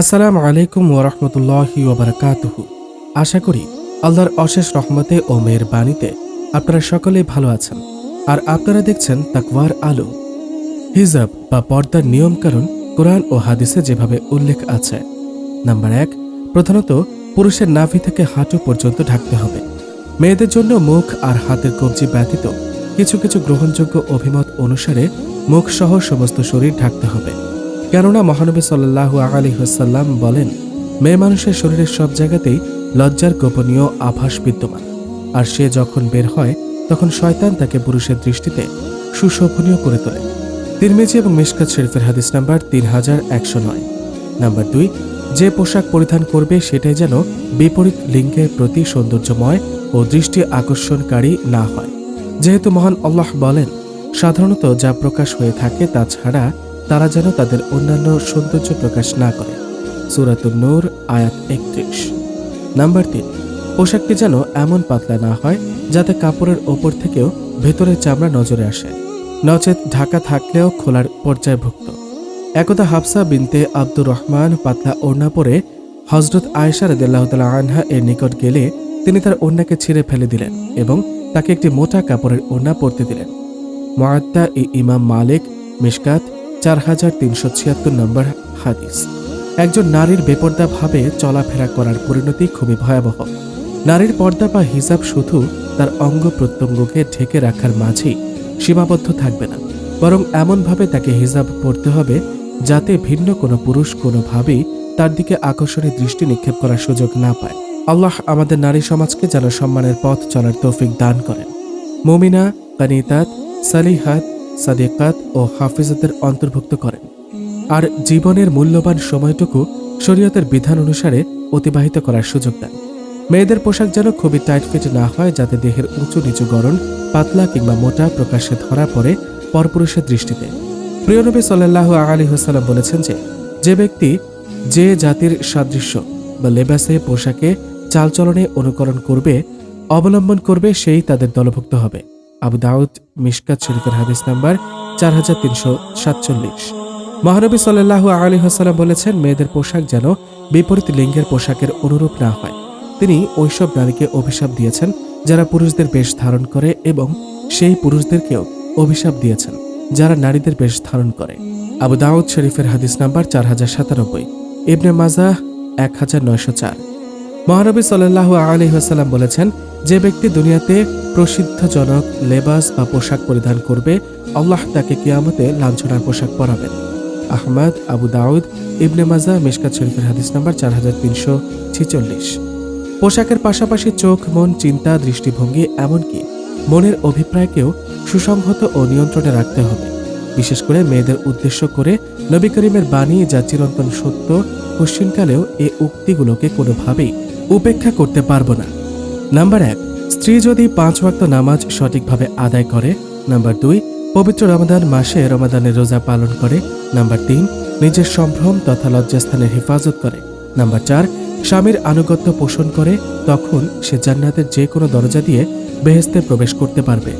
আসসালামু আলাইকুম ওরহমতুল্লাহি ওবরাকাতুহু আশা করি আল্লাহর অশেষ রহমতে ও মেয়ের বাণীতে আপনারা সকলেই ভালো আছেন আর আপনারা দেখছেন তাকওয়ার আলো। হিজাব বা পর্দার নিয়মকানুন কোরআন ও হাদিসে যেভাবে উল্লেখ আছে। নাম্বার এক, প্রধানত পুরুষের নাভি থেকে হাঁটু পর্যন্ত ঢাকতে হবে। মেয়েদের জন্য মুখ আর হাতের কবজি ব্যতীত কিছু কিছু গ্রহণযোগ্য অভিমত অনুসারে মুখ সহ সমস্ত শরীর ঢাকতে হবে। কেননা মহানবী সাল্লাহ আলী হাসাল্লাম বলেন, মেয়ে মানুষের শরীরের সব জায়গাতেই লজ্জার গোপনীয় আভাস বিদ্যমান। আর সে যখন বের হয়, তখন শয়তান তাকে পুরুষের দৃষ্টিতে সুশোভনীয় করে তোলে। তিরমেজি এবং মিশকাত শরীফের হাদিস নাম্বার তিন হাজার একশো নয়। নাম্বার দুই, যে পোশাক পরিধান করবে সেটাই যেন বিপরীত লিঙ্গের প্রতি সৌন্দর্যময় ও দৃষ্টি আকর্ষণকারী না হয়। যেহেতু মহান আল্লাহ বলেন, সাধারণত যা প্রকাশ হয়ে থাকে তা ছাড়া তারা যেন তাদের অন্যান্য সৌন্দর্য প্রকাশ না করে। সুরাতুল নূর, আয়াত একত্রিশ। নাম্বার তিন, পোশাকটি যেন এমন পাতলা না হয়, যাতে কাপড়ের ওপর থেকেও ভেতরের চামড়া নজরে আসে। নচেত ঢাকা থাকলেও খোলার পর্যায়ভুক্ত। একদা হাফসা বিনতে আব্দুর রহমান পাতলা ওড়না পরে হজরত আয়েশা রদুল্লাহতালা আনহা এর নিকট গেলে তিনি তার ওড়নাকে ছিঁড়ে ফেলে দিলেন এবং তাকে একটি মোটা কাপড়ের ওড়না পরতে দিলেন। মহাত্তা ই ইমাম মালিক মিশকাত চার হাজার তিনশো ছিয়াত্তর নম্বর হাদিস। একজন নারীর বেপর্দা ভাবে চলাফেরা করার পরিণতি খুবই ভয়াবহ। নারীর পর্দা বা হিসাব শুধু তার অঙ্গ প্রত্যঙ্গকে ঢেকে রাখার মাঝেই সীমাবদ্ধ থাকবে না, বরং এমনভাবে তাকে হিজাব পড়তে হবে যাতে ভিন্ন কোনো পুরুষ কোনোভাবেই তার দিকে আকর্ষণী দৃষ্টি নিক্ষেপ করার সুযোগ না পায়। আল্লাহ আমাদের নারী সমাজকে যেন সম্মানের পথ চলার তৌফিক দান করেন। মুমিনা, কানিতাত, সালিহাত সাদিকাত ও হাফিজতের অন্তর্ভুক্ত করেন। আর জীবনের মূল্যবান সময়টুকু শরীয়তের বিধান অনুসারে অতিবাহিত করার সুযোগ দেন। মেয়েদের পোশাক যেন খুবই টাইট ফিট না হয়, যাতে দেহের উঁচু নিচু গরণ পাতলা কিংবা মোটা প্রকাশ্যে ধরা পড়ে পরপুরুষের দৃষ্টিতে। প্রিয়নবী সাল্লাহ আলী হাসালাম বলেছেন যে যে ব্যক্তি যে জাতির সাদৃশ্য বা লেবাসে পোশাকে চালচলনে অনুকরণ করবে, অবলম্বন করবে, সেই তাদের দলভুক্ত হবে। আবু দাউদ মিশকাত শরীফের হাদিস নাম্বার চার হাজার তিনশো সাতচল্লিশ। মহানবী সাল্লাহ আলী হাসালাম বলেছেন, মেয়েদের পোশাক যেন বিপরীত লিঙ্গের পোশাকের অনুরূপ না হয়। তিনি ওইসব নারীকে অভিশাপ দিয়েছেন, যারা পুরুষদের বেশ ধারণ করে এবং সেই পুরুষদেরকেও অভিশাপ দিয়েছেন, যারা নারীদের বেশ ধারণ করে। আবু দাউদ শরীফের হাদিস নাম্বার চার হাজার সাতানব্বই, ইবনে মাজা এক হাজার নয়শো চার। মহানবী সাল্লাহ আলী হাসাল্লাম বলেছেন যে ব্যক্তি দুনিয়াতে প্রসিদ্ধজনক লেবাস বা পোশাক পরিধান করবে, আল্লাহ তাকে কিয়ামতে লাঞ্ছনার পোশাক পরাবেন। আহমদ, আবু দাউদ, ইবনে মাজা মিশকাত শরীফের হাদিস নাম্বার চার হাজার তিনশো ছিচল্লিশ। পোশাকের পাশাপাশি চোখ, মন, চিন্তা, দৃষ্টিভঙ্গি এমনকি মনের অভিপ্রায়কেও সুসংহত ও নিয়ন্ত্রণে রাখতে হবে। বিশেষ করে মেয়েদের উদ্দেশ্য করে নবী করিমের বাণী যা চিরন্তন সত্য পশ্চিমকালেও এ উক্তিগুলোকে কোনোভাবেই উপেক্ষা করতে পারব না। নাম্বার এক, স্ত্রী যদি পাঁচ ওয়াক্ত নামাজ সঠিকভাবে আদায় করে। নাম্বার দুই, পবিত্র রমাদান মাসে রমাদানের রোজা পালন করে। নাম্বার তিন, নিজের সম্ভ্রম তথা লজ্জাস্থানের হেফাজত করে। নাম্বার চার, স্বামীর আনুগত্য পোষণ করে, তখন সে জান্নাতের যে কোনো দরজা দিয়ে বেহেস্তে প্রবেশ করতে পারবে।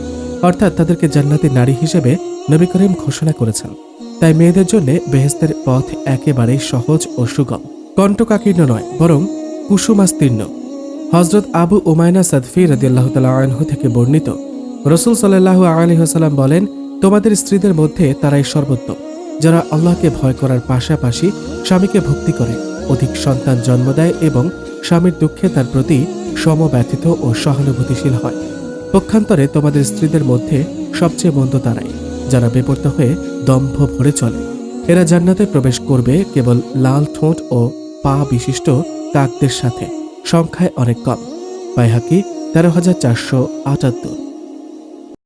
অর্থাৎ তাদেরকে জান্নাতি নারী হিসেবে নবী করিম ঘোষণা করেছেন। তাই মেয়েদের জন্য বেহেস্তের পথ একেবারেই সহজ ও সুগম। কণ্ঠকাকীর্ণ নয়, বরং কুসুমাস্তীর্ণ। হজরত আবু উমায়না সাদফি রদিয়াল্লাহ তালা আনহু থেকে বর্ণিত। রসুল সাল্লাহ আলী হাসালাম বলেন, তোমাদের স্ত্রীদের মধ্যে তারাই সর্বোত্তম, যারা আল্লাহকে ভয় করার পাশাপাশি স্বামীকে ভক্তি করে, অধিক সন্তান জন্ম দেয় এবং স্বামীর দুঃখে তার প্রতি সমব্যথিত ও সহানুভূতিশীল হয়। পক্ষান্তরে তোমাদের স্ত্রীদের মধ্যে সবচেয়ে মন্দ তারাই, যারা বেপর্ত হয়ে দম্ভ ভরে চলে। এরা জান্নাতে প্রবেশ করবে কেবল লাল ঠোঁট ও পা বিশিষ্ট কাকদের সাথে। সংখ্যায় অনেক কম। বাইহাকি তেরো হাজার চারশো আটাত্তর।